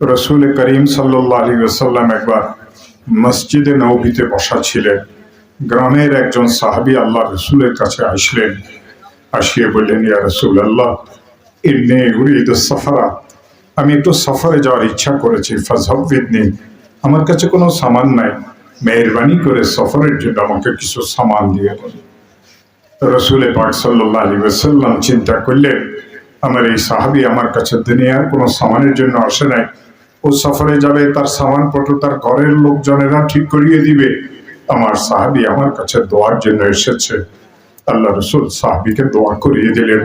রসুল করিম সাল্লাহ আলী ওসাল্লাম একবার মসজিদে নৌবিতে বসা ছিলেন। গ্রামের একজন সাহাবি আল্লাহ রসুলের কাছে আসলেন। আসিয়ে বললেন, ইয়া রসুল আল্লাহ সফরা। আমি একটু সফরে যাওয়ার ইচ্ছা করেছি। ফাজহবিদনি আমার কাছে কোনো সামান নাই। মেহরবানি করে সফরের জন্য আমাকে কিছু সামান দিয়ে দেন রসুল পাক সাল্লাহ আলী ওসাল্লাম চিন্তা করলেন, আমার এই সাহাবি আমার কাছে দুনিয়ার কোনো সামানের জন্য আসে নাই। ও সফরে যাবে, তার সামানপত্র তার ঘরের লোকজনেরা ঠিক করিয়ে দিবে। আমার সাহাবি আমার কাছে দোয়ার জন্য এসেছে। আল্লাহ রসুল সাহাবিকে দোয়া করিয়ে দিলেন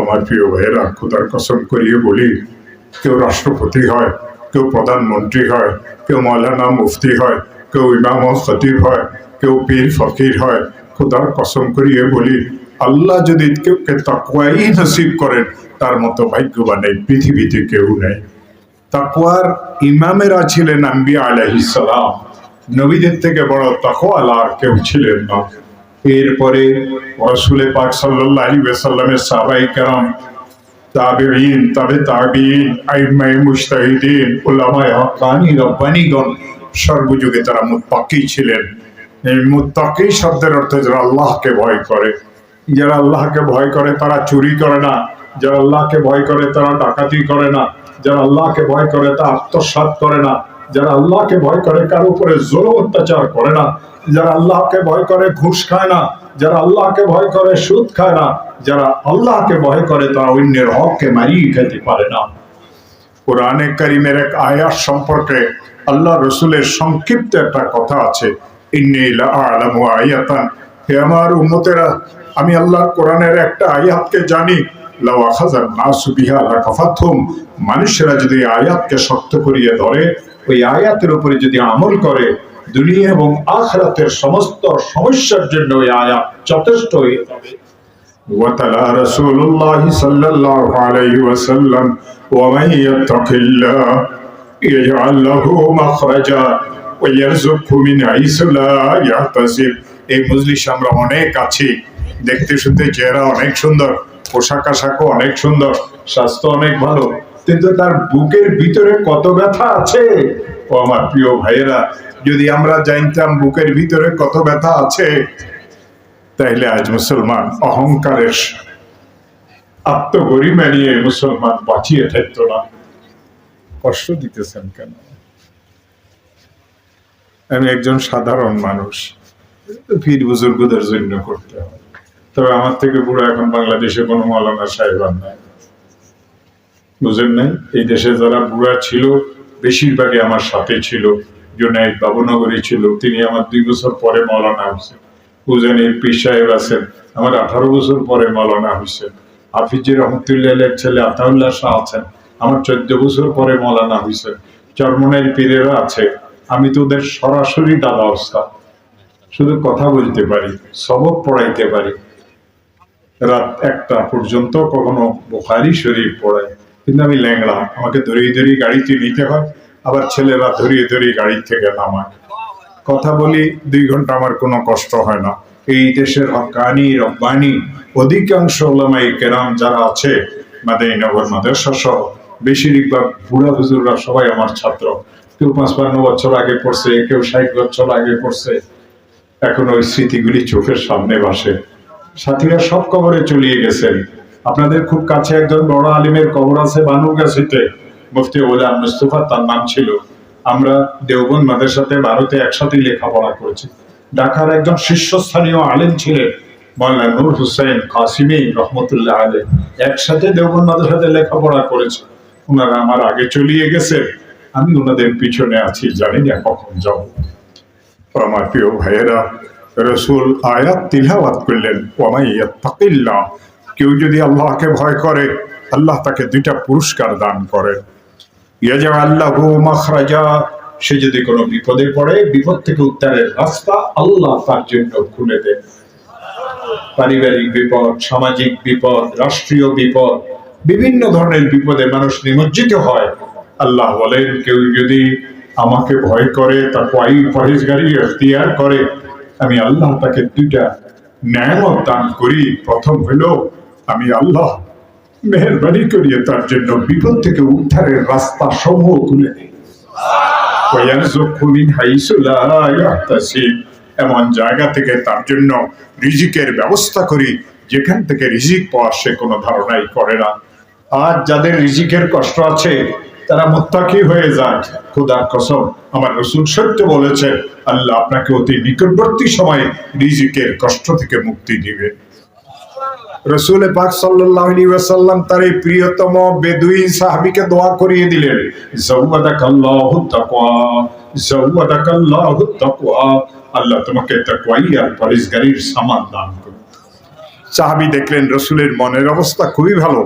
আমার প্রিয় ভাইয়েরা, খুদার কসম করিয়ে বলি, কেউ রাষ্ট্রপতি হয়, কেউ প্রধানমন্ত্রী হয়, কেউ মৌলানা মুফতি হয়, কেউ ইমাম খতিব হয়, কেউ পীর ফকির হয়, খুদার কসম করিয়ে বলি আল্লাহ যদি কেউকে তাকুয়াই নসিব করেন, তার মতো ভাগ্যবান এই পৃথিবীতে কেউ নেই। তাকুয়ার ইমামেরা ছিলেন আম্বিয়া আলাইহিসসালাম নবীদের থেকে বড় তাকওয়ালা আর কেউ ছিলেন না। এরপরে রসুলে পাক ওয়াসাল্লামের সাহাবায়ে কেরাম, তাবেঈন, তাবে তাবেঈন, আইমায়ে মুজতাহিদিন, উলামায়ে হক্কানি, রব্বানিগণ সর্বযুগে তারা মুত্তাকি ছিলেন। এই মুত্তাকি শব্দের অর্থ যারা আল্লাহকে ভয় করে। যারা আল্লাহকে ভয় করে, তারা চুরি করে না। যারা আল্লাহকে ভয় করে, তারা ডাকাতি করে না। যারা আল্লাহকে ভয় করে তা আত্মসাৎ করে না। যারা আল্লাহকে ভয় করে, কার উপরে জোর অত্যাচার করে না। যারা আল্লাহকে ভয় করে, ঘুষ খায় না। যারা আল্লাহকে ভয় করে, সুদ খায় না। যারা আল্লাহকে ভয় করে, তারা অন্যের হককে মারিয়ে খেতে পারে না। কোরআনে করিমের এক আয়াত সম্পর্কে আল্লাহ রসুলের সংক্ষিপ্ত একটা কথা আছে। ইন্নি আলামু আয়াতান। হে আমার উম্মতেরা আমি আল্লাহ কোরআনের একটা আয়াতকে জানি লাউ আখাযান নাসু বিহা লাকাফাতহুম মানুষেরা যদি এই আয়াতকে শক্ত করিয়ে ধরে ওই আয়াতের উপরে যদি আমল করে দুনিয়া এবং আখরাতের সমস্ত সমস্যার জন্য ওই আয়াত যথেষ্ট হয়ে যাবে وتلا رسول الله صلى الله عليه وسلم ومن يتق الله يجعل له مخرجا ويرزقه من حيث لا يحتسب এই মজলিস আমরা অনেক আছি দেখতে শুনতে চেহারা অনেক সুন্দর, পোশাক আশাকও অনেক সুন্দর, স্বাস্থ্য অনেক ভালো, কিন্তু তার বুকের ভিতরে কত ব্যথা আছে? ও আমার প্রিয় ভাইয়েরা, যদি আমরা জানতাম বুকের ভিতরে কত ব্যথা আছে, তাইলে আজ মুসলমান অহংকারের আত্মগরিমা নিয়ে মুসলমান বাঁচিয়ে থাকতো না। কষ্ট দিতেছেন কেন? আমি একজন সাধারণ মানুষ পীর বুজুর্গদের জন্য করতে হয়। তবে আমার থেকে বুড়ো এখন বাংলাদেশে কোনো মৌলানা সাহেব আর নাই। বুঝেন নাই? এই দেশে যারা বুড়া ছিল, বেশিরভাগই আমার সাথে ছিল। জুনাইদ বাবুনগরী ছিল, তিনি আমার দুই বছর পরে মৌলানা হয়েছেন। উজানির পীর সাহেব আছেন, আমার আঠারো বছর পরে মৌলানা হয়েছেন। হাফিজি রহমতুল্লাহ ছেলে আতাউল্লাহ শাহ আছেন, আমার চোদ্দ বছর পরে মৌলানা হয়েছেন। চরমনের পীরেরা আছে। আমি তো ওদের সরাসরি দাদা অবস্থা শুধু কথা বলতে পারি, সবক পড়াইতে পারি। রাত একটা পর্যন্ত কখনো বুখারি শরীফ পড়াই কিন্তু আমি ল্যাংড়া, আমাকে ধরিয়ে ধরিয়ে গাড়িতে নিতে হয়, আবার ছেলেরা ধরিয়ে ধরিয়ে গাড়ি থেকে নামায়। কথা বলি, দুই ঘণ্টা আমার কোনো কষ্ট হয় না। এই দেশের হকানি, রব্বানি, অধিকাংশ ওলামাই কেরাম যারা আছে মাদাইনগর মাদ্রাসা সহ, বেশিরভাগ বুড়া হুজুররা সবাই আমার ছাত্র। কেউ পাঁচ পান্ন বছর আগে পড়ছে, কেউ ষাট বছর আগে পড়ছে। এখন ওই স্মৃতিগুলি চোখের সামনে ভাসে। সাথীরা সব কবরে চলিয়ে গেছেন। আপনাদের খুব কাছে একজন বড় আলিমের কবর আছে বানুগাছিতে মুফতি ওলাম মুস্তফা তার নাম ছিল। আমরা দেওবন মাদ্রাসাতে ভারতে একসাথে লেখাপড়া করেছি। ঢাকার একজন শীর্ষস্থানীয় আলেম ছিলেন, মৌলানা নূর হুসাইন কাসিমি রহমতুল্লাহ আলী একসাথে দেওবন মাদ্রাসাতে লেখাপড়া করেছে। ওনারা আমার আগে চলিয়ে গেছে আমি ওনাদের পিছনে আছি, জানি না কখন যাব। আমার প্রিয় ভাইয়েরা রসুল আয়াত তিলাওয়াত করলেন ওয়ামাইয়াত্তাকিল্লাহ কেউ যদি আল্লাহকে ভয় করে, আল্লাহ তাকে দুইটা পুরস্কার দান করেন। ইয়াজা আল্লাহ মাখরাজা। সে যদি কোনো বিপদে পড়ে, বিপদ থেকে উদ্ধারের রাস্তা আল্লাহ তার জন্য খুলে দেন। পারিবারিক বিপদ, সামাজিক বিপদ, রাষ্ট্রীয় বিপদ, বিভিন্ন ধরনের বিপদে মানুষ নিমজ্জিত হয়। আল্লাহ বলেন, কেউ যদি আমাকে ভয় করে তার পয় পরেশগারি এখতিয়ার করে আমি আল্লাহ তাকে দুইটা ন্যায়মত দান করি। প্রথম হইল আমি আল্লাহ মেহরবানি করিয়ে তার জন্য বিপদ থেকে উদ্ধারের রাস্তা সমূহ তুলে দিই। এমন জায়গা থেকে তার জন্য রিজিকের ব্যবস্থা করি, যেখান থেকে রিজিক পাওয়ার সে কোনো ধারণাই করে না। আর যাদের রিজিকের কষ্ট আছে তারা মুত্তাকি হয়ে যায়। খুদার কসম, আমার রসুল সত্য বলেছেন, আল্লাহ আপনাকে অতি নিকটবর্তী সময়ে রিজিকের কষ্ট থেকে মুক্তি দিবে। রসুল পাক ওয়াসাল্লাম তার এই প্রিয়তম সাহাবীকে দোয়া করিয়ে দিলেন আল্লাহ তোমাকে সামান দান সাহাবী দেখলেন রসুলের মনের অবস্থা খুবই ভালো,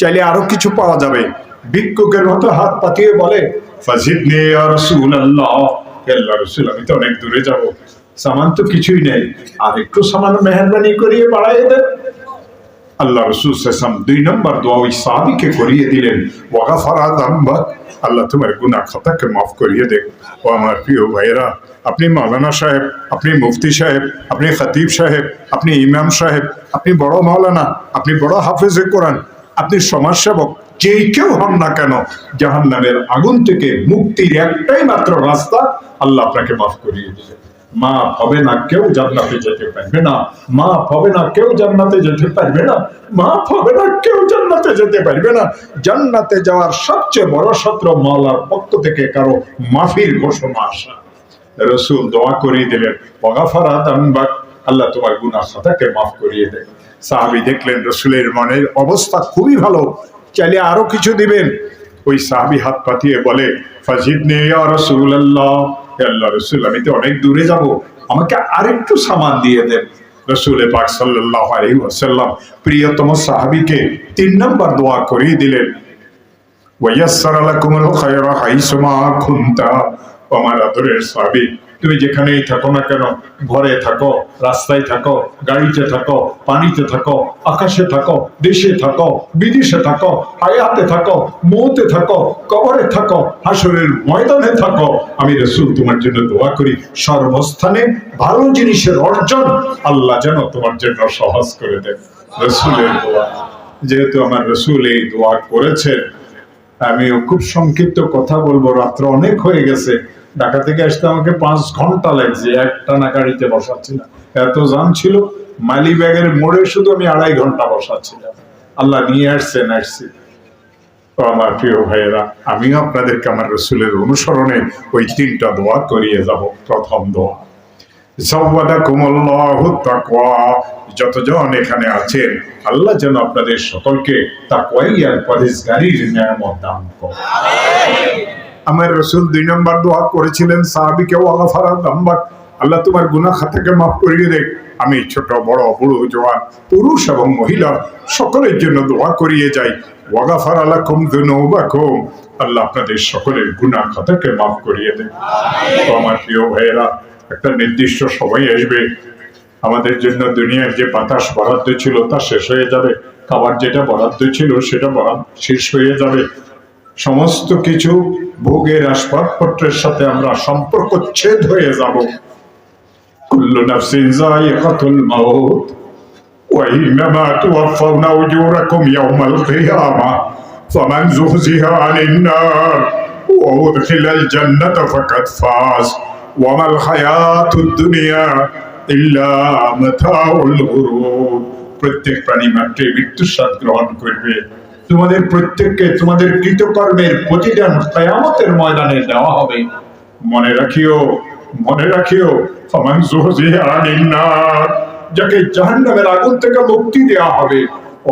চাইলে আরও কিছু পাওয়া যাবে। ভিক্ষুকের মতো হাত পাতিয়ে বলে, ফাজিদনি ইয়া রাসূলুল্লাহ আমি তো অনেক দূরে যাব। সামান তো কিছুই নেই। আর একটু সামান্য মেহরবানি করিয়ে বাড়াই দেন। আল্লাহ রসুল সাম দুই নম্বর দোয়া ওই সাহাবিকে করিয়ে দিলেন। ওয়াগাফারা দাম্বা আল্লাহ তোমার গুনাহ খাতাকে মাফ করিয়ে দেন ও আমার প্রিয় ভাইয়েরা, আপনি মাওলানা সাহেব, আপনি মুফতি সাহেব, আপনি খতিব সাহেব, আপনি ইমাম সাহেব, আপনি বড় মাওলানা, আপনি বড় হাফেজে কোরআন, আপনি সমাজসেবক যেই কেউ হন না কেন জাহান নামের আগুন থেকে মুক্তির একটাই মাত্র রাস্তা আল্লাহ আপনাকে মাফ করিয়ে দিলেন মা হবে না কেউ জান্নাতে যেতে পারবে না। মা হবে না কেউ জান্নাতে যেতে পারবে না। মা হবে না কেউ জান্নাতে যেতে পারবে না। জান্নাতে যাওয়ার সবচেয়ে বড় সত্র মাওলার পক্ষ থেকে কারও মাফির ঘোষণা আসা। রসুল দোয়া করিয়ে দিলেন দাম্বাক আল্লাহ তোমার গুনাহ খাতাকে মাফ করিয়ে দেন। সাহাবি দেখলেন রসুলের মনের অবস্থা খুবই ভালো। চাইলে আরও কিছু দিবেন। ওই সাহাবি হাত পাতিয়ে বলে, ফাজিদনে ইয়া রাসূলুল্লাহ। হে আল্লাহ রসুল, আমি তো অনেক দূরে যাব। আমাকে আরেকটু সামান দিয়ে দেন। রসুল পাক আলাইহি ওয়াসাল্লাম প্রিয়তম সাহাবীকে তিন নম্বর দোয়া করিয়ে দিলেন। ওয়াইয়াসসার লাকুমুল খায়রা হাইসুমা কুনতা। ও আমার আদরের সাহাবী তুমি যেখানেই থাকো না কেন, ঘরে থাকো, রাস্তায় থাকো, গাড়িতে থাকো, পানিতে থাকো, আকাশে থাকো, দেশে থাকো, বিদেশে থাকো, হায়াতে থাকো, মৌতে থাকো, কবরে থাকো হাসরের ময়দানে থাকো। আমি রসুল, তোমার জন্য দোয়া করি, সর্বস্থানে ভালো জিনিসের অর্জন আল্লাহ যেন তোমার জন্য সহজ করে দেন রসুলের দোয়া, যেহেতু আমার রসুল এই দোয়া করেছেন, আমিও খুব সংক্ষিপ্ত কথা বলব, রাত্র অনেক হয়ে গেছে। ঢাকা থেকে আসতে আমাকে পাঁচ ঘণ্টা লাগছে একটানা গাড়িতে বসাচ্ছিলাম। এত জাম ছিল, মালি ব্যাগের মোড়ে শুধু আমি আড়াই ঘণ্টা বসাচ্ছিলাম। আল্লাহ নিয়ে আসছেন, আসছি। তো আমার প্রিয় ভাইয়েরা, আমিও আপনাদেরকে আমার রসুলের অনুসরণে ওই তিনটা দোয়া করিয়ে যাব, প্রথম দোয়া। যতজন এখানে আছেন, আল্লাহ যেন আপনাদের সকলকে তাকওয়াই আর পরহেজগারির নিয়ামত দান করেন। আমার রসুল দুই নম্বর দোয়া করেছিলেন, সাহাবিকে ওয়াগাফারা দাম্বাক আল্লাহ তোমার গুনা খাতাকে মাফ করিয়ে দেখ আমি ছোট, বড়, বুড়ো জওয়ান পুরুষ এবং মহিলা সকলের জন্য দোয়া করিয়ে যাই। ওয়াগাফার আলাকুম যুনুবাকুম আল্লাহ আপনাদের সকলের গুনাহ খাতাকে মাফ করিয়ে দেন। আমার প্রিয় ভাইয়েরা, একটা নির্দিষ্ট সময় আসবে। আমাদের জন্য দুনিয়ার যে বাতাস বরাদ্দ ছিল তা শেষ হয়ে যাবে। খাবার যেটা বরাদ্দ ছিল সেটা বরাদ্দ শেষ হয়ে যাবে। সমস্ত কিছু ভোগের আসবাবপত্রের সাথে আমরা সম্পর্ক ছেদ হয়ে যাব। কুল্লু নাফসিন যায়িকাতুল মাউত, ওয়া ইন্নামা তুওয়াফাউনা উজুরাকুম ইয়াওমাল কিয়ামা ফামান যুহজিহা আনিন নার ওয়া উদখিলাল জান্নাতা ফাকাদ ফাজ, ওয়া মাল হায়াতুদ দুনিয়া ইল্লা মাতাউল গুরুর প্রত্যেক প্রাণী মাত্রে মৃত্যুর স্বাদ গ্রহণ করবে। তোমাদের প্রত্যেককে তোমাদের কৃতকর্মের প্রতিদান কয়ামতের ময়দানে দেওয়া হবে। মনে রাখিও মনে রাখিও, ফামান যুহজিহা আনিন নার, যাকে জাহান্নামের আগুন থেকে মুক্তি দেওয়া হবে,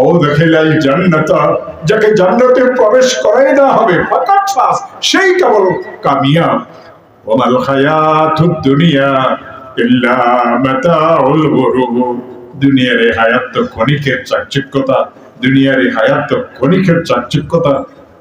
ও দেখিলাই জান্নাতা, যাকে জান্নাতে প্রবেশ করাই দেওয়া হবে ফাস সেই কেবল কামিয়াব। ওমাল হায়াতুদ দুনিয়া ইল্লা মাতাউল গুরুর দুনিয়ার হায়াত তো ক্ষণিকের চাকচিক্যতা দুনিয়ার এই হায়াত, ক্ষণিকের চাকচিক্যতা।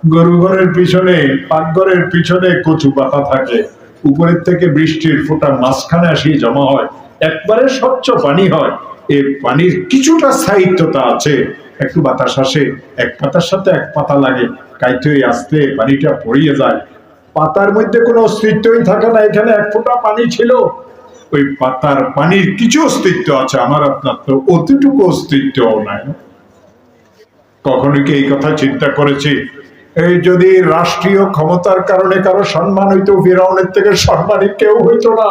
গরু ঘরের পিছনে পাকঘরের পিছনে কচু পাতা থাকে। উপরের থেকে বৃষ্টির ফোঁটা মাঝখানে আসি জমা হয়। একবারে স্বচ্ছ পানি হয়। এই পানির কিছুটা স্থায়িত্বতা আছে। একটু বাতাস আসে, এক পাতার সাথে এক পাতা লাগে। কাইতে আসতে পানিটা পড়িয়ে যায়। পাতার মধ্যে কোনো অস্তিত্বই থাকে না। এখানে এক ফোঁটা পানি ছিল। ওই পাতার পানির কিছু অস্তিত্ব আছে। আমার আপনার তো অতটুকু অস্তিত্বও নাই। কখনো কি এই কথা চিন্তা করেছি? এই যদি রাষ্ট্রীয় ক্ষমতার কারণে কারও সম্মান হইতো, ফিরাউনের থেকে সম্মানী কেউ হইতো না।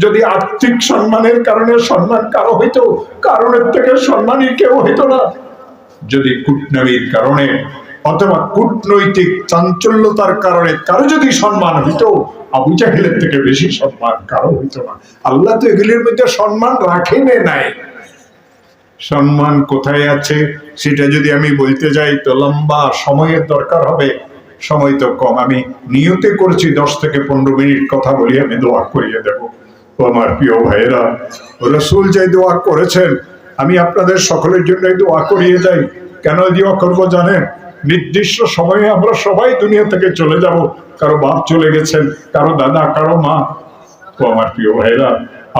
যদি আর্থিক সম্মানের কারণে সম্মান কারও হইতো, কারণের থেকে সম্মানী কেউ হইতো না। যদি কূটনবীর কারণে অথবা কূটনৈতিক চাঞ্চল্যতার কারণে কারও যদি সম্মান হইতো, আবু জাহেলের থেকে বেশি সম্মান কারও হইতো না। আল্লাহ তো এগুলির মধ্যে সম্মান রাখেনে নাই। সম্মান কোথায় আছে সেটা যদি আমি বলতে যাই তো লম্বা সময়ের দরকার হবে, সময় তো কম। আমি নিয়তে করছি, দশ থেকে পনেরো মিনিট কথা বলি, আমি দোয়া করিয়ে দেব। আমার প্রিয় ভাইয়েরা, রসুল যে দোয়া করেছেন, আমি আপনাদের সকলের জন্য দোয়া করিয়ে যাই। কেন দোয়া করব জানেন? নির্দিষ্ট সময়ে আমরা সবাই দুনিয়া থেকে চলে যাব। কারও বাপ চলে গেছেন, কারও দাদা, কারও মা। ও আমার প্রিয় ভাইরা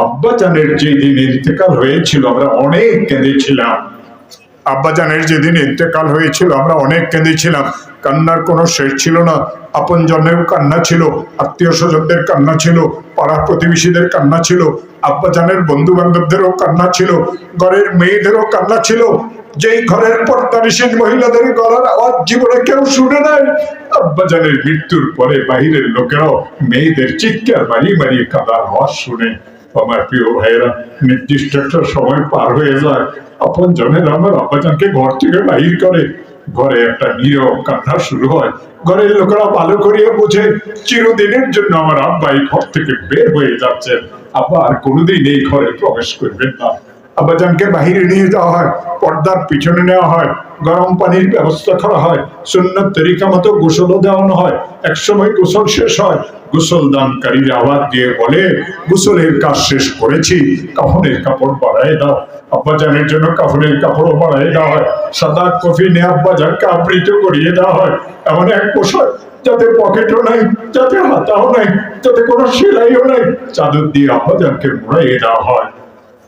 আব্বাজানের যে দিন ইন্তেকাল হয়েছিল, আমরা অনেক কেঁদেছিলাম। আব্বাজানের যেদিন ইন্তেকাল হয়েছিল, আমরা অনেক কেঁদেছিলাম। কান্নার কোনো শেষ ছিল না। আপন জনের কান্না ছিল আত্মীয় স্বজনদের কান্না ছিল পাড়া প্রতিবেশীদের কান্না ছিল, আব্বাজানের বন্ধু বান্ধবদেরও কান্না ছিল, ঘরের মেয়েদেরও কান্না ছিল। যেই ঘরের পর্দানিসীন মহিলাদের গলার আওয়াজ জীবনে কেউ শুনে নাই। আব্বাজানের মৃত্যুর পরে বাহিরের লোকেরাও মেয়েদের চিৎকার মারিয়ে মারিয়ে কাদার আওয়াজ শুনে। আমার প্রিয় ভাইয়েরা, নির্দিষ্ট একটা সময় পার হয়ে যায়। আপন জনের আমার আব্বাজানকে ঘর থেকে বাহির করে ঘরে একটা নিয়ম কান্না শুরু হয়। ঘরের লোকেরা ভালো করিয়া বুঝে, চিরদিনের জন্য আমার আব্বাই ঘর থেকে বের হয়ে যাচ্ছেন। আব্বা আর কোনোদিন এই ঘরে প্রবেশ করবেন না। আব্বাজানকে বাহিরে নিয়ে যাওয়া হয়, পর্দার পিছনে নেওয়া হয়, গরম পানির ব্যবস্থা করা হয়, সুন্নত তরিকা মতো গোসলও দেওয়ানো হয়, একসময় গোসল শেষ হয় গোসল দানকারীর আওয়াজ দিয়ে বলে, গোসলের কাজ শেষ করেছি, কাফনের কাপড় বাড়ায় দাও। আব্বাজানের জন্য কাফনের কাপড়ও বাড়ায় দেওয়া হয়, সাদা কফি নিয়ে আব্বাজানকে আবৃত করিয়ে দেওয়া হয়। এমন এক পোশাক, যাতে পকেটও নাই, যাতে হাতাও নাই, যাতে কোনো সেলাইও নাই, চাদর দিয়ে আব্বাজানকে মোড়াইয়ে দেওয়া হয়।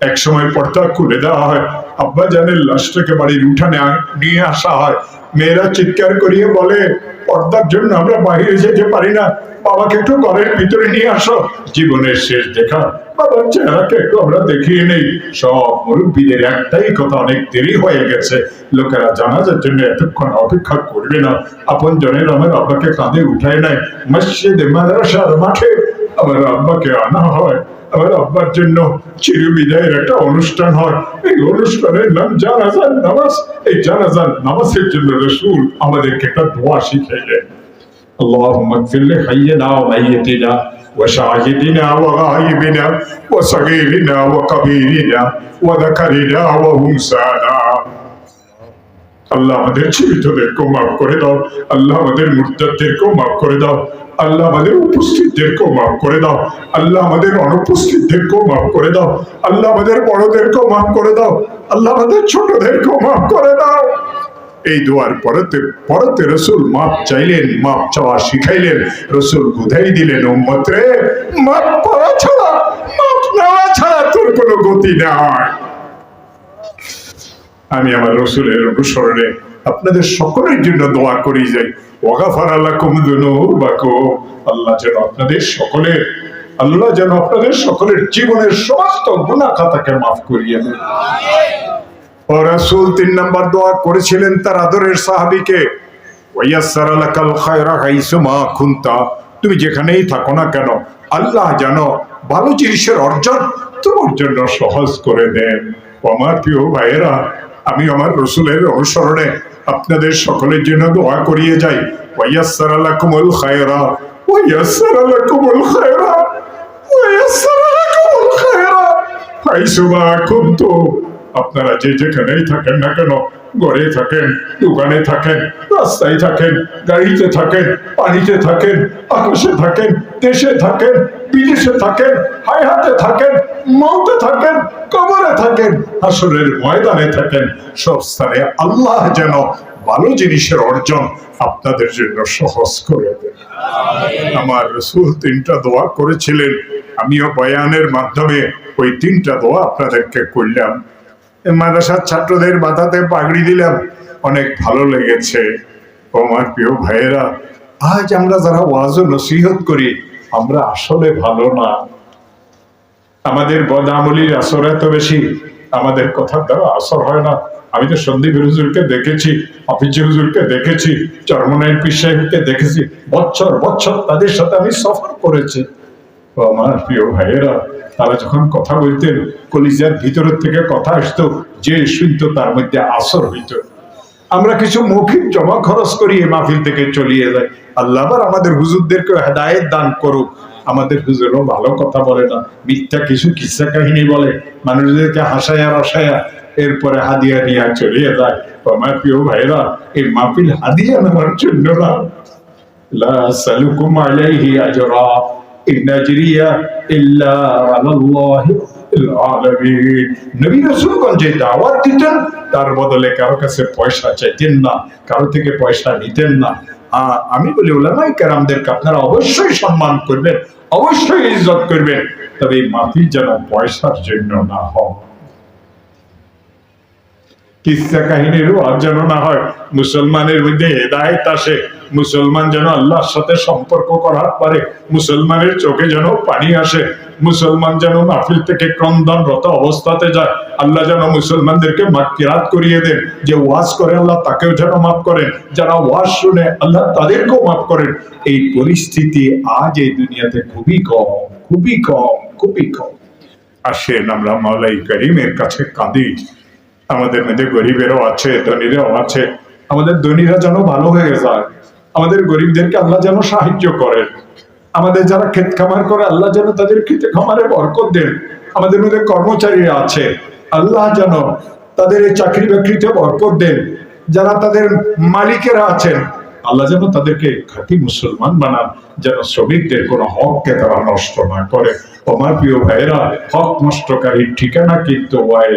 এক সময় পর্দা খুলে দেওয়া হয়। আব্বা জানের লাশটাকে বাড়ির উঠানে নিয়ে আসা হয়। মেয়েরা চিৎকার করিয়ে বলে, পর্দার জন্য আমরা বাইরে যেতে পারি না। বাবাকে একটু ঘরের ভিতরে নিয়ে আসো। জীবনের শেষ দেখা। বাবার চেহারাকে একটু আমরা দেখিয়ে নেই। সব মুরব্বীদের একটাই কথা, অনেক দেরি হয়ে গেছে। লোকেরা জানাজার জন্য এতক্ষণ অপেক্ষা করবে না। আপন জনের আমার আব্বাকে কাঁধে উঠায় নেয়। মসজিদে, মাদ্রাসার মাঠে আমার আব্বাকে আনা হয়। আমার আব্বার জন্য চিরবিদায়ের একটা অনুষ্ঠান হয় এই অনুষ্ঠানের নাম জানাজার নামাজ এই জানাজার নামাজের জন্য রসুল আমাদেরকে একটা দোয়া শিখাইলেন اللهم اغفر لحينا وميتنا وشاهدنا وغائبنا وصغيرنا وكبيرنا وذكرنا وانثانا আল্লাহ আমাদের জীবিতদেরকেও মাফ করে দাও আল্লাহ আমাদের মুর্দাদেরকেও মাফ করে দাও আল্লাহ আমাদের উপস্থিতদেরকেও মাফ করে দাও। আল্লাহ আমাদের অনুপস্থিতদেরকেও মাফ করে দাও। আল্লাহ আমাদের বড়দেরকেও মাফ করে দাও। আল্লাহ আমাদের ছোটদেরকেও মাফ করে দাও। এই দোয়ার পরতে পরতে রসুল মাপ চাইলেন মাপ চাওয়া শিখাইলেন। রসুল বুঝাই দিলেন উম্মতরে মাপ পাওয়া ছাড়া মাপ নেওয়া ছাড়া তোর কোনো গতি নাই। আমি আমার রসুলের অনুসরণে আপনাদের সকলের জন্য দোয়া করি যাই ওয়াগাফার আল্লাহ কুমদুনুবাকো আল্লাহ যেন আপনাদের সকলের, আল্লাহ যেন আপনাদের সকলের জীবনের সমস্ত গুণা খাতাকে মাফ করিয়ে দেন। রাসূল, তিন নম্বর দোয়া করেছিলেন তার আদরের সাহাবীকে ওয়াইয়াসসার লাকাল খায়রা হাইসুমা কুনতা। তুমি যেখানেই থাকো না কেন, আল্লাহ যেন ভালো জিনিসের অর্জন তোমার জন্য সহজ করে দেন। আমার প্রিয় ভাইয়েরা আমি আমার রসুলের অনুসরণে আপনাদের সকলের জন্য দোয়া করিয়ে যাই। ওয়াইয়াসসার লাকুমুল খায়রা। ওয়াইয়াসসার লাকুমুল খায়রা। ওয়াইয়াসসার লাকুমুল খায়রা। হাইসুমা কুনতুম আপনারা যে যেখানেই থাকেন না কেন, ঘরে থাকেন, দোকানে থাকেন, রাস্তায় থাকেন, গাড়িতে থাকেন, পানিতে থাকেন, আকাশে থাকেন, দেশে থাকেন বিদেশে থাকেন হায়াতে থাকেন মৌতে থাকেন, কবরে থাকেন আসরের ময়দানে থাকেন। সব স্থানে আল্লাহ যেন ভালো জিনিসের অর্জন আপনাদের জন্য সহজ করে দেন। আমার রসুল তিনটা দোয়া করেছিলেন, আমিও বয়ানের মাধ্যমে ওই তিনটা দোয়া আপনাদেরকে করলাম। মাদ্রাসার ছাত্রদের মাথাতে পাগড়ি দিলাম, অনেক ভালো লেগেছে। আমার প্রিয় ভাইয়েরা, আজ আমরা যারা ওয়াজ ও নসিহত করি আমরা আসলে ভালো না। আমাদের বদামলির আসর এত বেশি, আমাদের কথার দ্বারা আসর হয় না। আমি তো সন্দীপ হুজুরকে দেখেছি অফিস হুজুরকে দেখেছি চরমনের পীর সাহেবকে দেখেছি। বছর বছর তাদের সাথে আমি সফর করেছি। আমার প্রিয় ভাইয়েরা, তারা যখন কথা বলতেন, কলিজার ভিতরের থেকে কথা আসতো, যে শুনতো তার মধ্যে আসর হইতো। আমরা কিছু মৌখিক জমা খরচ করি এই মাহফিল থেকে চলিয়ে যাই আল্লাহ আবার আমাদের হুজুরদেরকে হেদায়েত দান করুক। আমাদের হুজুরও ভালো কথা বলে না। মিথ্যা কিছু কিসা কাহিনী বলে। মানুষদেরকে হাসায়া রসায়া এরপরে হাদিয়া নিয়ে চলিয়ে যায়। আমার প্রিয় ভাইরা, এই মাহফিল হাদিয়া নেওয়ার জন্য না। সালুকুম আলাইহি আজরা। ইন আজরিয়া ইল্লা আলাল্লাহি তার বদলে কারও কাছে পয়সা চাইতেন না, কারও থেকে পয়সা নিতেন না। আমি বলি ওলামাই আপনারা অবশ্যই সম্মান করবেন, অবশ্যই ইজ্জত করবেন, তবে এই মাফি যেন পয়সার জন্য না হয়। কিসা কাহিনীর যেন না হয়, মুসলমানের মধ্যে হেদায়েত আসে, মুসলমান যেন আল্লাহর সাথে সম্পর্ক করার পারে মুসলমানের চোখে যেন পানি আসে মুসলমান যেন মাহফিল থেকে ক্রন্দনরত অবস্থাতে যায়, আল্লাহ যেন মুসলমানদেরকে মাকিরাত করিয়ে দেন, যে ওয়াজ করে আল্লাহ তাকেও যেন মাফ করেন, যারা ওয়াজ শুনে আল্লাহ তাদেরকেও মাফ করেন। এই পরিস্থিতি আজ এই দুনিয়াতে খুবই কম খুবই কম খুবই কম। আসেন আমরা মাওলাই করিমের কাছে কাঁদি। আমাদের মধ্যে গরিবেরও আছে ধনীরাও আছে। আমাদের ধনীরা যেন ভালো হয়ে যায়। আমাদের গরিবদেরকে আল্লাহ যেন সাহায্য করেন। আমাদের যারা ক্ষেত খামার করে, আল্লাহ যেন তাদের ক্ষেতে খামারে বরকত দেন। আমাদের মধ্যে কর্মচারীরা আছে। আল্লাহ যেন তাদের এই চাকরি বাকরিতে বরকত দেন। যারা তাদের মালিকেরা আছেন, আল্লাহ যেন তাদেরকে খাঁটি মুসলমান বানান, যেন শ্রমিকদের কোনো হককে তারা নষ্ট না করে। আমার প্রিয় ভাইয়েরা, হক নষ্টকারীর ঠিকানা কিন্তু ওয়াইল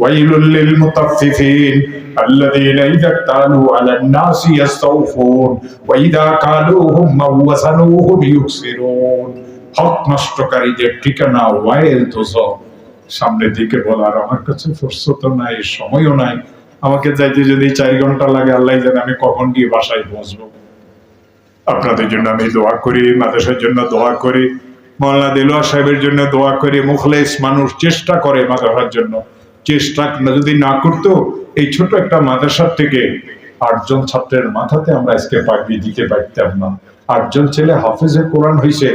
ويل للمطففين الذين إذا اكتالوا على الناس يستوفون وإذا كالوهم أو وزنوهم يخسرون হক নষ্টকারীদের ঠিকানা ওয়াইল দোজক সামনের দিকে বলার আমার কাছে ফুরসত নাই সময়ও নাই আমাকে যাইতে যদি চার ঘন্টা লাগে আল্লাহ জানে আমি কখন গিয়ে বাসায় পৌঁছবো আপনাদের জন্য আমি দোয়া করি মাদ্রাসার জন্য দোয়া করি মৌলানা দিলওয়ার সাহেবের জন্য দোয়া করি মুখলেস মানুষ চেষ্টা করে মাদ্রাসার জন্য চেষ্টা যদি না করতো, এই ছোট একটা মাদ্রাসার থেকে আটজন ছাত্রের মাথাতে আমরা আজকে পাগড়ি দিতে পারতাম না। আটজন ছেলে হাফেজে কোরআন হয়েছে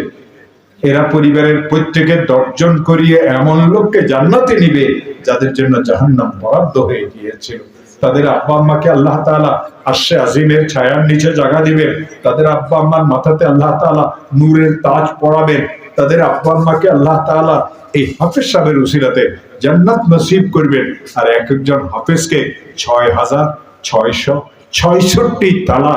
এরা পরিবারের প্রত্যেকে দর্জন করিয়ে এমন লোককে জান্নাতে নিবে যাদের জন্য জাহান্নাম বরাদ্দ হয়ে গিয়েছিল তাদের আব্বা আম্মাকে আল্লাহ তাআলা আশে আজিমের ছায়ার নিচে জায়গা দিবেন। তাদের আব্বা আম্মার মাথাতে আল্লাহ তাআলা নূরের তাজ পরাবেন। তাদের আব্বা আম্মাকে আল্লাহ তাআলা এই হাফেজ সাহেবের উসিলাতে জান্নাত নসিব করবেন। আর এক একজন হাফেজকে ছয় হাজার ছয়শো ছয়ষট্টি তালা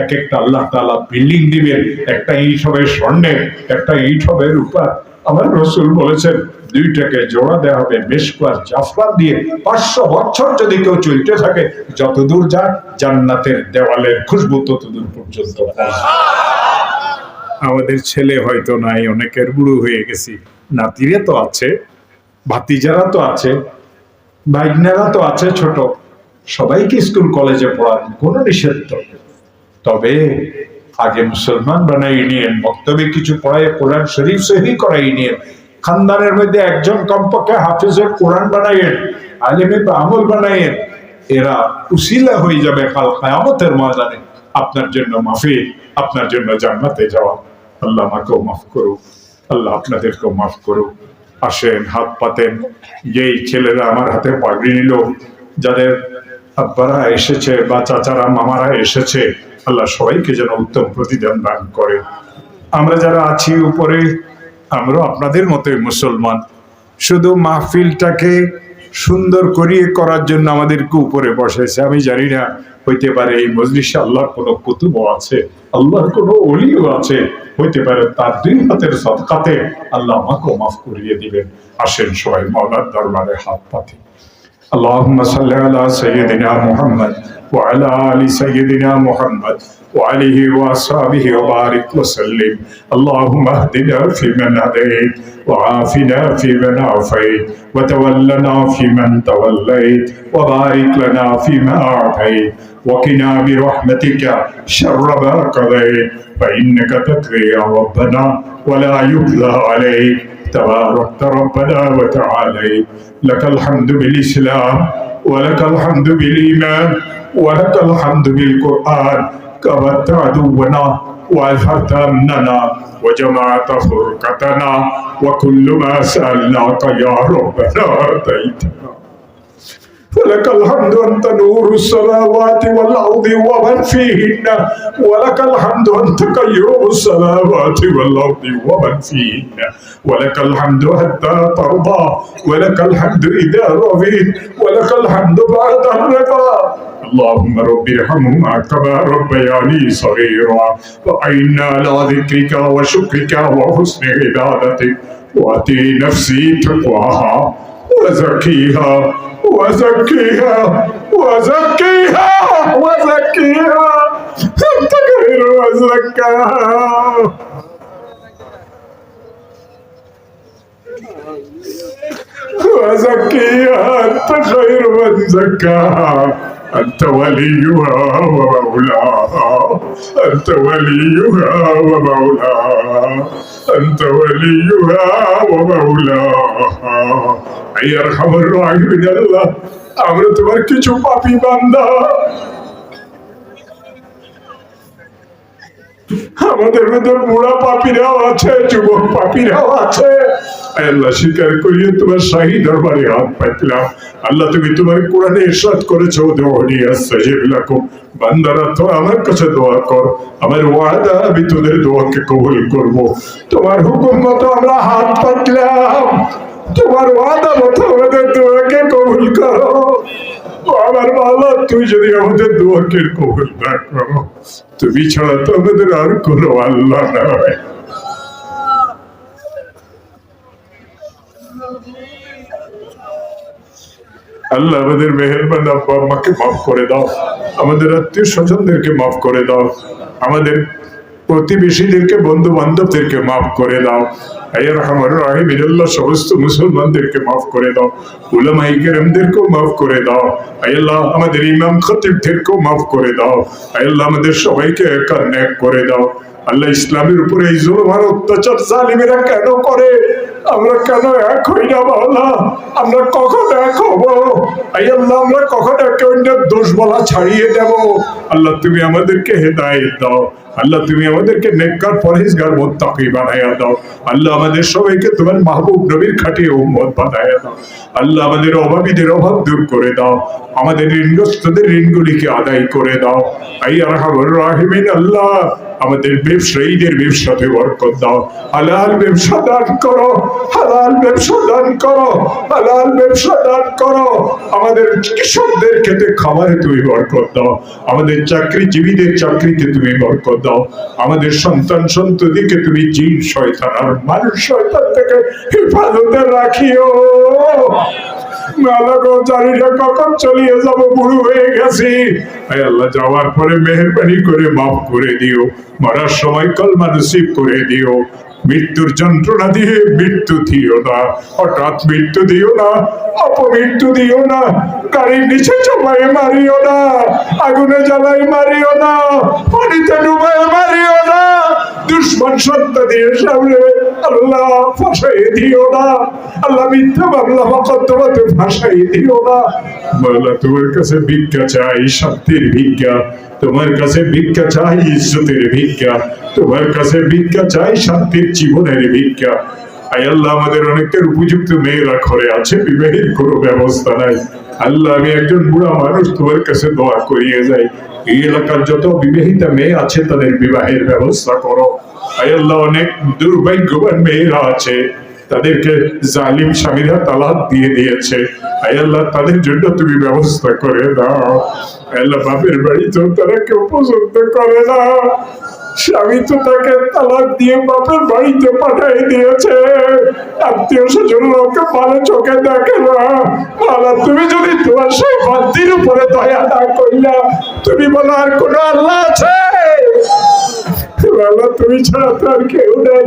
এক একটা আল্লাহ তালা বিল্ডিং দিবেন, একটা ইট হবে স্বর্ণের, একটা ইট হবে রূপা আমার রসুল বলেছেন, দুইটাকে জোড়া দেওয়া হবে মেশকুয়ার জাফরান দিয়ে। পাঁচশো বছর যদি কেউ চলতে থাকে, যতদূর যায় জান্নাতের দেওয়ালের খুশবু ততদূর পর্যন্ত। আমাদের ছেলে হয়তো নাই, অনেকের বুড়ো হয়ে গেছি। নাতিরে তো আছে, ভাতিজারা তো আছে, ভাইগনারা তো আছে ছোট। সবাইকে স্কুল, কলেজে পড়ান কোনো নিষেধ তবে আগে মুসলমান বানাই নিয়েন বক্তব্যে কিছু পড়ায় কোরআন শরীফ সহি করাই নিয়েন খানদানের মধ্যে একজন কমপক্ষে হাফিজের কোরআন বানাইয়েন আলেমে আমল বানাইয়েন এরা উসিলা হয়ে যাবে কাল কায়ামতের ময়দানে। আপনার জন্য মাফি আপনার জন্য জান্নাতে যাওয়া। আল্লাহ আমাকেও মাফ করুক, আল্লাহ আপনাদেরকেও মাফ করুক। আসেন, হাত পাতেন। যেই ছেলেরা আমার হাতে পাগড়ি নিল, যাদের আব্বারা এসেছে বা চাচারা, মামারা এসেছে, আল্লাহ সবাইকে যেন উত্তম প্রতিদান দান করে। আমরা যারা আছি উপরে, আমরাও আপনাদের মতোই মুসলমান। শুধু মাহফিলটাকে সুন্দর করিয়ে করার জন্য আমাদেরকে উপরে বসেছে আমি জানি না, হইতে পারে এই মজলিসে আল্লাহর কোনো কুতুব আছে, আল্লাহর কোনো অলিও আছে। হইতে পারে তার দুই হাতের সদকাতে আল্লাহ আমাকেও মাফ করিয়ে দিবেন আসেন সবাই মাওলার দরবারে হাত পাতি اللهم صل على سيدنا محمد وعلى آل سيدنا محمد وعليه وأصحابه وبارك وسلم اللهم اهدنا فيمن هديت وعافنا فيمن عافيت وتولنا فيمن توليت وبارك لنا فيما أعطيت وقنا برحمتك شر ما قضيت فإنك تقضي يا ربنا ولا يقضى عليك. تباركت ربنا وتعالى لك الحمد بالإسلام ولك الحمد بالإيمان ولك الحمد بالقرآن. كبرت عدونا وأظهرت أمننا وجمعت فرقتنا وكل ما سألناك يا ربنا أعطيتنا فلك الحمد أنت نور السماوات والأرض ومن فيهن. ولك الحمد أنت قيوم السماوات والأرض ومن فيهن. ولك الحمد حتى ترضى. ولك الحمد إذا رضيت. ولك الحمد بعد الرضا. اللهم رب ارحمهما كما ربياني صغيرا. وأعنا على ذكرك وشكرك وحسن عبادتك. وأتي نفسي تقواها وزكيها. وزكيها وزكيها وزكيها. أنت خير وزكاها. وزكيها أنت خير من زكاها أنت وليها ومولاها. أنت وليها ومولاها. أنت وليها ومولاها. أي أرحم الراحمين الله أمرت بركي شوفا في بندا আমাদের ভেতর বুড়া পাপিরাও আছে, যুবক পাপিরাও আছে। আল্লাহ, স্বীকার করিয়ে তোমার শাহী দরবারে হাত পাতলাম। আল্লাহ, তুমি তোমার কোরআনে ইরশাদ করেছ আমার কাছে দোয়া কর। আমার ওয়াদা, আমি তোদের দোয়াকে কবুল করব। তোমার হুকুম মতো আমরা হাত পাতলাম। তোমার ওয়াদা মতো তুই যদি আমাদের দোয়াকে কবুল না করো, তুমি ছাড়া তো আমাদের আর কোনো আল্লাহ নয় আল্লাহ আমাদের মেহরবান আব্বা আম্মাকে মাফ করে দাও। আমাদের আত্মীয় স্বজনদেরকে মাফ করে দাও। আমাদের প্রতিবেশীদেরকে বন্ধু বান্ধবদেরকে মাফ করে দাও। আল্লাহ আল্লাহ ইসলামের উপরে এই জুলুম অত্যাচার জালিমেরা কেন করে? আমরা কেন এক হই না বাবা আমরা কখন এক হব? আই আল্লাহ, আমরা কখন একে অন্যের দোষ বলা ছাড়িয়ে দেব? আল্লাহ তুমি আমাদেরকে হেদায়েত দাও। আল্লাহ, তুমি আমাদেরকে নেককার পরহেজগার, মোত্তাকি বানায়া দাও। আল্লাহ, আমাদের সবাইকে তোমার মাহবুব নবীর খাটিয়ে উম্মত বানায়া দাও। আল্লাহ, আমাদের অভাবীদের অভাব দূর করে দাও। আমাদের ঋণগ্রস্তদের ঋণগুলিকে আদায় করে দাও। আই আর রাহিমিন, আল্লাহ আমাদের ব্যবসায়ীদের ব্যবসাতে বরকত দাও। হালাল ব্যবসা দান করো, হালাল ব্যবসা দান করো, হালাল ব্যবসা দান করো। আমাদের কৃষকদের ক্ষেত্রে খাবারে তুমি বরকত দাও। আমাদের চাকরিজীবীদের চাকরিতে তুমি বরকত দাও। আমাদের সন্তান সন্ততিকে তুমি জিন শয়তান আর মানুষ শয়তান থেকে হেফাজতে রাখিও। মৃত্যুর যন্ত্রণা দিয়ে মৃত্যু দিও না। হঠাৎ মৃত্যু দিও না, অপমৃত্যু দিও না। গাড়ির নিচে চাপাই মারিও না, আগুনে জ্বালাই মারিও না, পানিতে ডুবাই মারিও না। দুশ্মন সত্তা দিয়ে সামনে আল্লাহ ফাঁসাই দিও না। আল্লাহ মিথ্যা ফাঁসাই দিও না। তোমার কাছে ভিক্ষা চাই, শান্তির ভিক্ষা। তোমার কাছে ভিক্ষা চাই, ইজ্জতের ভিক্ষা। তোমার কাছে ভিক্ষা চাই, শান্তির জীবনের ভিক্ষা। আল্লাহ, আমাদের অনেকের উপযুক্ত মেয়েরা ঘরে আছে, বিবাহের কোনো ব্যবস্থা নাই। আল্লাহ, আমি একজন বুড়া মানুষ, তোমার কাছে দোয়া করিয়ে যাই। এই এলাকার যত বিবাহিতা মেয়ে আছে, তাদের বিবাহের ব্যবস্থা করো। আল্লাহ, অনেক দুর্ভাগ্যবান মেয়েরা আছে। তাদেরকে জালিম স্বামীরা তালাক দিয়ে দিয়েছে। আই আল্লাহ, তাদের জন্য তুমি ব্যবস্থা করে দাও। আয় আল্লাহ, বাপের বাড়ি তো তারা কেউ পছন্দ করে না। স্বামী তো তাকে তালাক দিয়ে বাপের বাড়িতে পাঠাই দিয়েছে। আত্মীয় স্বজন লোককে ভালো চোখে দেখে না। আল্লাহ তুমি যদি তোমার সেই বাদ্যির উপরে দয়া না করলা, তুমি বলো আর কোনো আল্লাহ আছে? তুমি ছাড়া তো আর কেউ নেই।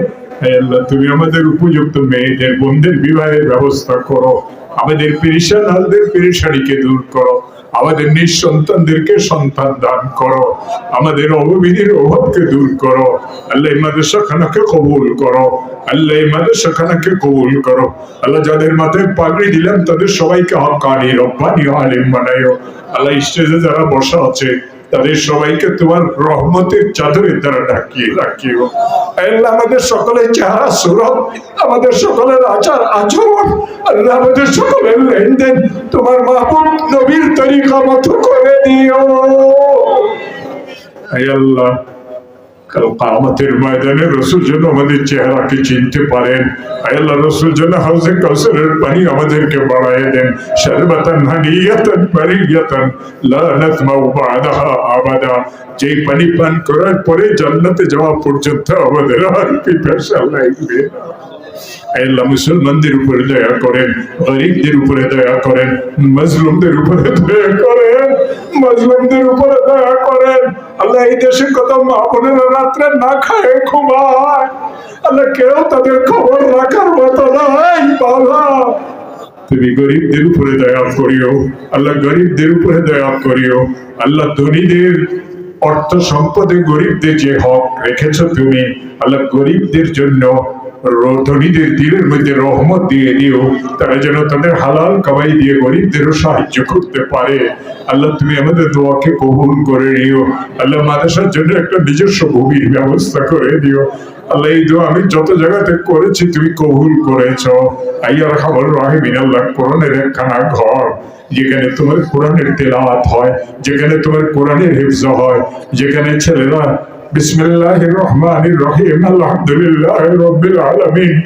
তুমি আমাদের উপযুক্ত মেয়েদের, বোনদের বিবাহের ব্যবস্থা করো। আমাদের পেরিসান হালদের দূর করো। আমাদের নিঃসন্তানদেরকে সন্তান দান করো। আমাদের অববিধির অভাবকে দূর করো। আল্লাহ মাদ্রাসাখানাকে কবুল করো। আল্লাহ মাদ্রাসাখানাকে কবুল করো। আল্লাহ যাদের মাথায় পাগড়ি দিলাম, তাদের সবাইকে হকানি রব্বানি আলিম বানাইও। আল্লাহ স্টেজে যারা বসা আছে তাদের সবাইকে তোমার রহমতের চাদরের দ্বারা ঢাকিয়ে রাখিও। আমাদের সকলের চেহারা, সুরত, আমাদের সকলের আচার, আচরণ, আল্লাহ আমাদের সকলের লেনদেন, তোমার মাহবুব নবীর তরিকা মতো করে দিও। আল্লাহ কামতের ময়দানে রসুল যেন আমাদের চেহারাকে চিনতে পারেন আয় আল্লাহ রসুল যেন হাউসে কাউসারের পানি আমাদেরকে বাড়ায় দেন শরবতান হানিয়াতান বারিয়াতান লা নাতমাউ বাদাহা আবাদা যেই পানি পান করার পরে জান্নাতে যাওয়া পর্যন্ত আমাদের আর পিপাসা লাগবে না আল্লাহ মুসলমানদের উপরে দয়া করেন গরিবদের উপরে দয়া করেন মজলুমদের উপরে দয়া করেন মজলুমদের উপরে দয়া করেন। আল্লাহ এই দেশে কত মা রাত্রে না খায়, ঘুমায়। আল্লাহ কেউ তাদের খবর রাখার মতো নাই, বাবা। তুমি গরিবদের উপরে দয়া করিও, আল্লাহ গরিবদের উপরে দয়া করিও। আল্লাহ ধনীদের অর্থ সম্পদে গরিবদের যে হক রেখেছ তুমি, আল্লাহ গরিবদের জন্য ধনীদের দিলের মধ্যে রহমত দিয়ে দিও। তারা যেন তাদের হালাল কামাই দিয়ে গরিবদেরও সাহায্য করতে পারে। আল্লাহ, তুমি আমাদের দোয়াকে কবুল করে নিও। আল্লাহ, মাদ্রাসার জন্য একটা নিজস্ব ভূমির ব্যবস্থা করে দিও। আল্লাহ, এই দোয়া আমি যত জায়গাতে করেছি তুমি কবুল করেছ। আইয়ার খাবার রাহিমিন, আল্লাহ, কোরআনের একখানা ঘর, যেখানে তোমার কোরআনের তেলাওয়াত হয়, যেখানে তোমার কোরআনের হিফজ হয়, যেখানে ছেলেরা বিসমিল্লাহির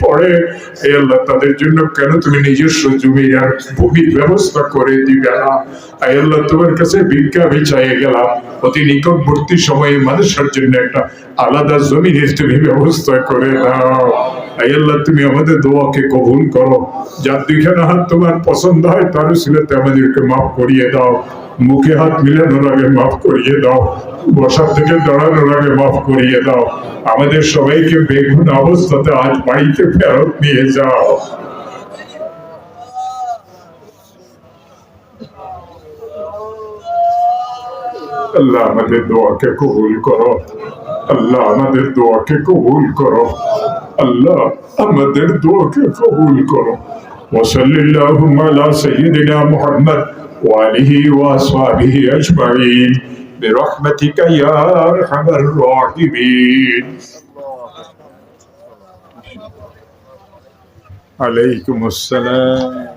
পড়ে। হে আল্লাহ, তাদের জন্য কেন তুমি নিজস্ব জমি আর ব্যবস্থা করে দিবে না? আল্লাহ, তোমার কাছে ভিক্ষা বিচাইয়ে গেলাম। অতি নিকটবর্তী সময়ে মানুষের জন্য একটা আলাদা জমিনের তুমি ব্যবস্থা করে দাও। হে আল্লাহ, তুমি আমাদের দোয়াকে কবুল করো। যার দুইখানে হাত তোমার পছন্দ হয়, তার আমাদেরকে মাফ করিয়ে দাও। মুখে হাত মিলানোর আগে মাফ করিয়ে দাও বসার থেকে দাঁড়ানোর আগে মাফ করিয়ে দাও আমাদের সবাইকে বেগুন অবস্থাতে আজ বাড়িতে ফেরত নিয়ে যাও আল্লাহ আমাদের দোয়াকে কবুল করো আল্লাহ আমাদের দোয়াকে কবুল করো আল্লাহ আমাদের দোয়াকে কবুল করো وصل اللهم على سيدنا محمد وآله وأصحابه أجمعين. برحمتك يا أرحم الراحمين. عليكم السلام.